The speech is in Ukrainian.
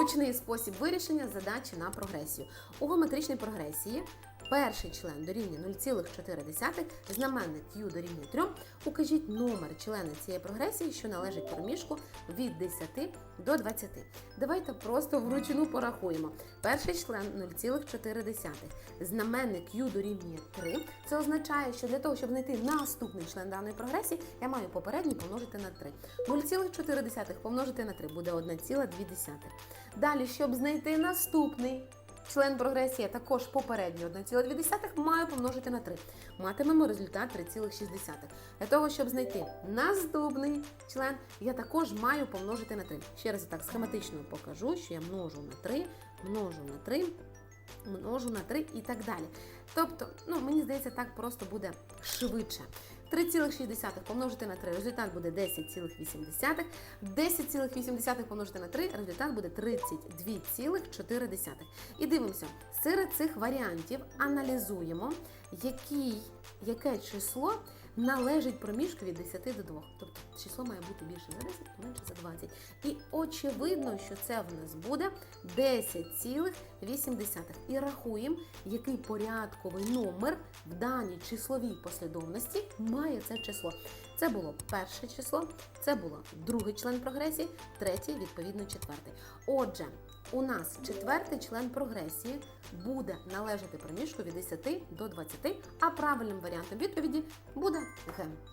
Зручний спосіб вирішення задачі на прогресію. У геометричній прогресії перший член дорівнює 0,4, знаменник u дорівнює 3. Укажіть номер члена цієї прогресії, що належить проміжку від 10 до 20. Давайте просто вручну порахуємо. Перший член 0,4. Знаменник u дорівнює 3. Це означає, що для того, щоб знайти наступний член даної прогресії, я маю попередній помножити на 3. 0,4 помножити на 3 буде 1,2. Далі, щоб знайти наступний член прогресії, а також попередній 1,2 маю помножити на 3. Матимемо результат 3,6. Для того, щоб знайти наступний член, я також маю помножити на 3. Ще раз так схематично покажу, що я множу на 3, множу на 3, множу на 3 і так далі. Тобто, ну, мені здається, так просто буде швидше. 3,6 помножити на 3, результат буде 10,8. 10,8 помножити на 3, результат буде 32,4. І дивимося, серед цих варіантів аналізуємо, який, яке число належить проміжку від 10 до 2. Тобто число має бути більше за 10 і менше за 20. І очевидно, що це в нас буде 10,8. І рахуємо, який порядковий номер в даній числовій послідовності має це число. Це було перше число, це було другий член прогресії, третій, відповідно, четвертий. Отже, у нас четвертий член прогресії буде належати проміжку від 10 до 20, а правильним варіантом відповіді буде Г.